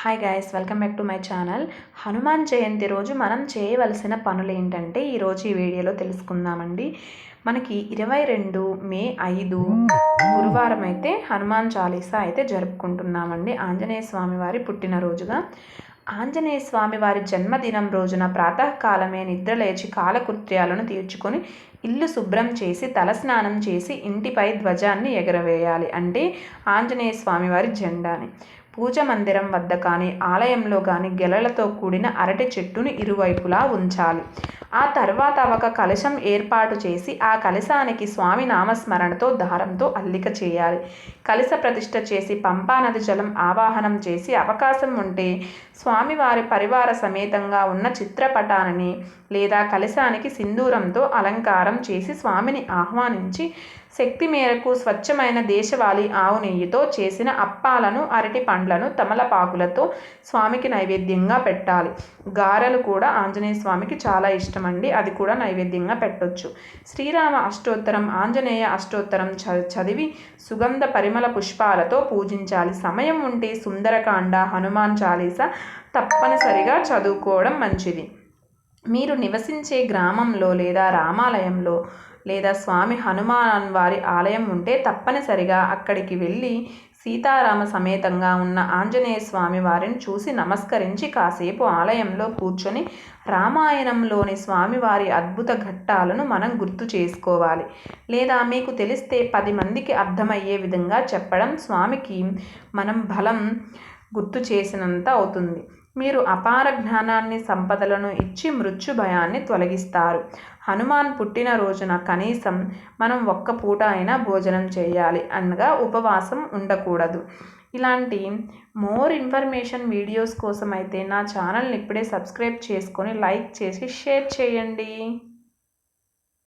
Hi guys welcome back to my channel Hanuman Jayanti రోజు మనం చేయవలసిన పనులు ఏంటంటే ఈరోజు ఈ వీడియోలో తెలుసుకుందామండి. మనకి ఇరవై రెండు మే ఐదు గురువారం అయితే హనుమాన్ చాలీసా అయితే జరుపుకుంటున్నామండి. ఆంజనేయ స్వామి వారి పుట్టినరోజుగా. ఆంజనేయ స్వామి వారి జన్మదినం రోజున ప్రాతకాలమే నిద్ర లేచి కాలకృత్యాలను తీర్చుకొని ఇల్లు శుభ్రం చేసి తలస్నానం చేసి ఇంటిపై ధ్వజాన్ని ఎగరవేయాలి. అంటే ఆంజనేయ స్వామి వారి జెండాని. పూజ మందిరం వద్ద కానీ ఆలయంలో కానీ గెలలతో కూడిన అరటి చెట్టును ఇరువైపులా ఉంచాలి. ఆ తర్వాత ఒక కలశం ఏర్పాటు చేసి ఆ కలశానికి స్వామి నామస్మరణతో దారంతో అల్లిక చేయాలి. కలశ ప్రతిష్ట చేసి పంపానది జలం ఆవాహనం చేసి అవకాశం ఉంటే స్వామివారి పరివార సమేతంగా ఉన్న చిత్రపటాన్ని లేదా కలశానికి సింధూరంతో అలంకారం చేసి స్వామిని ఆహ్వానించి శక్తి మేరకు స్వచ్ఛమైన దేశవాళీ ఆవు నెయ్యితో చేసిన అప్పాలను అరటి పండ్లను తమలపాకులతో స్వామికి నైవేద్యంగా పెట్టాలి. గారెలు కూడా ఆంజనేయ స్వామికి చాలా ఇష్టమండి. అది కూడా నైవేద్యంగా పెట్టొచ్చు. శ్రీరామ అష్టోత్తరం ఆంజనేయ అష్టోత్తరం చదివి సుగంధ పరిమళ పుష్పాలతో పూజించాలి. సమయం ఉంటే సుందరకాండ హనుమాన్ చాలీస తప్పనిసరిగా చదువుకోవడం మంచిది. మీరు నివసించే గ్రామంలో లేదా రామాలయంలో లేదా స్వామి హనుమాన్ వారి ఆలయం ఉంటే తప్పనిసరిగా అక్కడికి వెళ్ళి సీతారామ సమేతంగా ఉన్న ఆంజనేయ స్వామి వారిని చూసి నమస్కరించి కాసేపు ఆలయంలో కూర్చొని రామాయణంలోని స్వామివారి అద్భుత ఘట్టాలను మనం గుర్తు చేసుకోవాలి. లేదా మీకు తెలిస్తే పది మందికి అర్థమయ్యే విధంగా చెప్పడం స్వామికి మనం బలం గుర్తు చేసినంత అవుతుంది. మీరు అపార జ్ఞానాన్ని సంపదలను ఇచ్చి మృత్యు భయాన్ని తొలగిస్తారు. హనుమాన్ పుట్టినరోజున కనీసం మనం ఒక్క పూట అయినా భోజనం చేయాలి అనగా ఉపవాసం ఉండకూడదు. ఇలాంటి మోర్ ఇన్ఫర్మేషన్ వీడియోస్ కోసం అయితే నా ఛానల్ని ఇప్పుడే సబ్స్క్రైబ్ చేసుకొని లైక్ చేసి షేర్ చేయండి.